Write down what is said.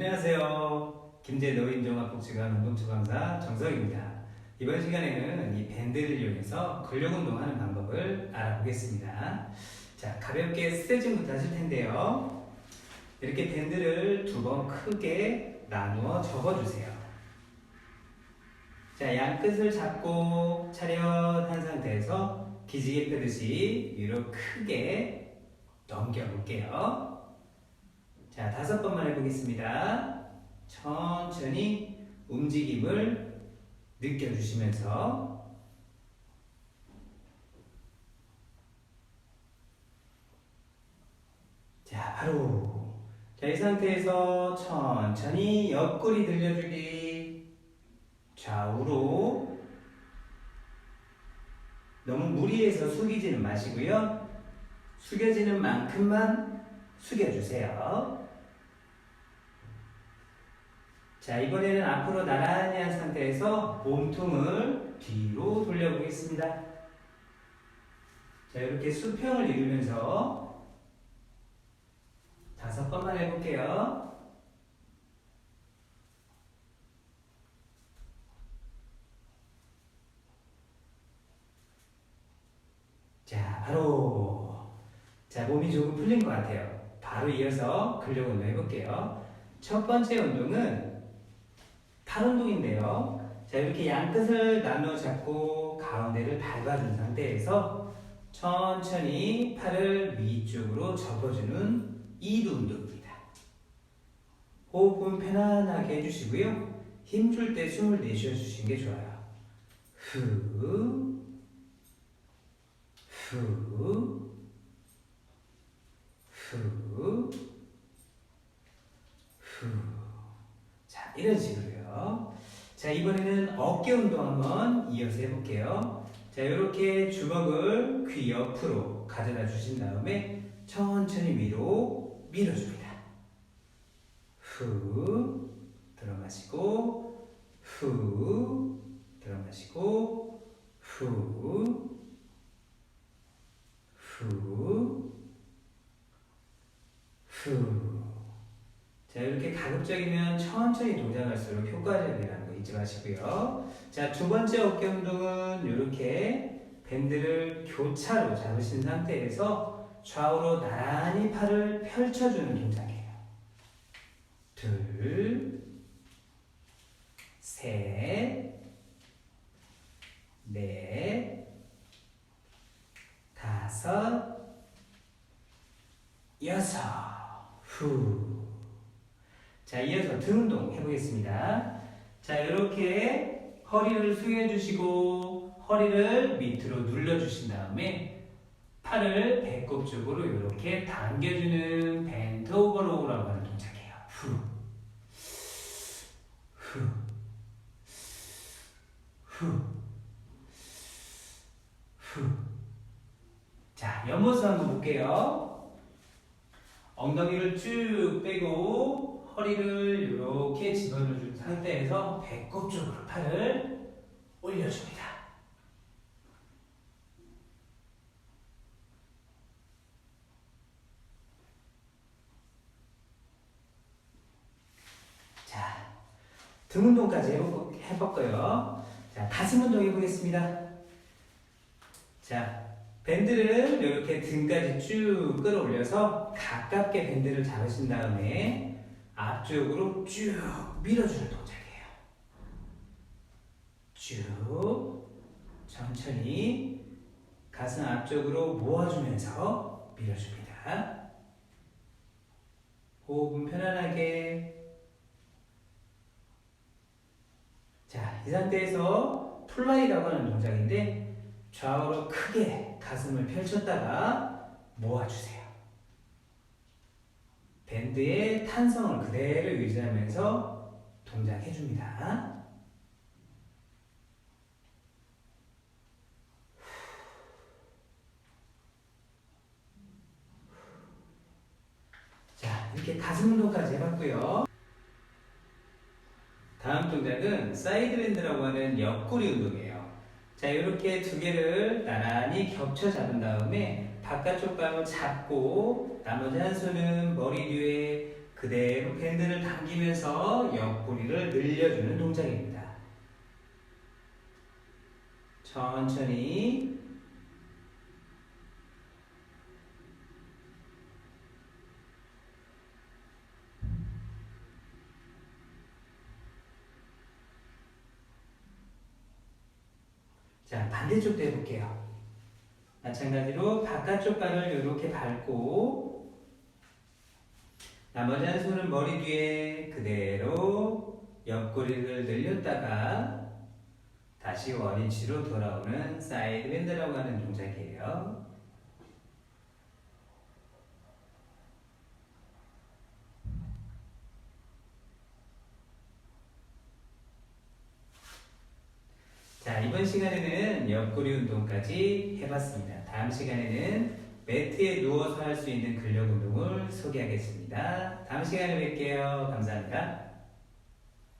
안녕하세요. 김제 노인종합복지관 운동처 강사 정석입니다. 이번 시간에는 이 밴드를 이용해서 근력 운동하는 방법을 알아보겠습니다. 자, 가볍게 스트레칭부터 하실 텐데요. 이렇게 밴드를 두 번 크게 나누어 접어주세요. 자, 양 끝을 잡고 차렷한 상태에서 기지개 펴듯이 위로 크게 넘겨볼게요. 자, 다섯 번만 해보겠습니다. 천천히 움직임을 느껴주시면서 자, 바로 자, 이 상태에서 천천히 옆구리 들려주기 좌우로 너무 무리해서 숙이지는 마시고요. 숙여지는 만큼만 숙여주세요. 자, 이번에는 앞으로 나란히 한 상태에서 몸통을 뒤로 돌려보겠습니다. 자, 이렇게 수평을 이루면서 다섯 번만 해볼게요. 자, 바로. 자, 몸이 조금 풀린 것 같아요. 바로 이어서 근력 운동 해볼게요. 첫 번째 운동은 팔 운동인데요. 자, 이렇게 양 끝을 나눠 잡고 가운데를 밟아준 상태에서 천천히 팔을 위쪽으로 접어주는 이두 운동입니다. 호흡은 편안하게 해주시고요. 힘줄 때 숨을 내쉬어 주시는 게 좋아요. 후, 후, 후, 후. 자, 이런 식으로요. 자, 이번에는 어깨 운동 한번 이어서 해볼게요. 자, 이렇게 주먹을 귀 옆으로 가져다 주신 다음에 천천히 위로 밀어줍니다. 후, 들어 마시고, 후, 들어 마시고, 후, 후, 후. 자, 이렇게 가급적이면 천천히 동작할수록 효과적이라는 거 잊지 마시고요. 자, 두 번째 어깨 운동은 이렇게 밴드를 교차로 잡으신 상태에서 좌우로 나란히 팔을 펼쳐주는 동작이에요. 둘, 셋, 넷, 다섯, 여섯, 후. 자, 이어서 등 운동 해보겠습니다. 자, 이렇게 허리를 숙여 주시고, 허리를 밑으로 눌러 주신 다음에, 팔을 배꼽 쪽으로 이렇게 당겨주는 벤트 오버 로우라고 하는 동작이에요. 후. 후. 후. 후. 자, 옆모습 한번 볼게요. 엉덩이를 쭉 빼고 허리를 이렇게 집어넣어준 상태에서 배꼽 쪽으로 팔을 올려줍니다. 자, 등 운동까지 해볼, 해볼 거예요. 자, 가슴 운동 해보겠습니다. 자, 밴드를 이렇게 등까지 쭉 끌어올려서 가깝게 밴드를 잡으신 다음에 앞쪽으로 쭉 밀어주는 동작이에요. 쭉 천천히 가슴 앞쪽으로 모아주면서 밀어줍니다. 호흡은 편안하게. 자, 이 상태에서 플라이라고 하는 동작인데 좌우로 크게 가슴을 펼쳤다가 모아주세요. 밴드의 탄성을 그대로 유지하면서 동작해줍니다. 자, 이렇게 가슴 운동까지 해봤고요. 다음 동작은 사이드 밴드라고 하는 옆구리 운동이에요. 자, 이렇게 두 개를 나란히 겹쳐 잡은 다음에 바깥쪽 감을 잡고 나머지 한 손은 머리 뒤에 그대로 밴드를 당기면서 옆구리를 늘려주는 동작입니다. 천천히 자, 반대쪽도 해볼게요. 마찬가지로 바깥쪽 발을 이렇게 밟고 나머지 한 손은 머리 뒤에 그대로 옆구리를 늘렸다가 다시 원위치로 돌아오는 사이드 밴드라고 하는 동작이에요. 자, 이번 시간에는 옆구리 운동까지 해봤습니다. 다음 시간에는 매트에 누워서 할 수 있는 근력 운동을 소개하겠습니다. 다음 시간에 뵐게요. 감사합니다.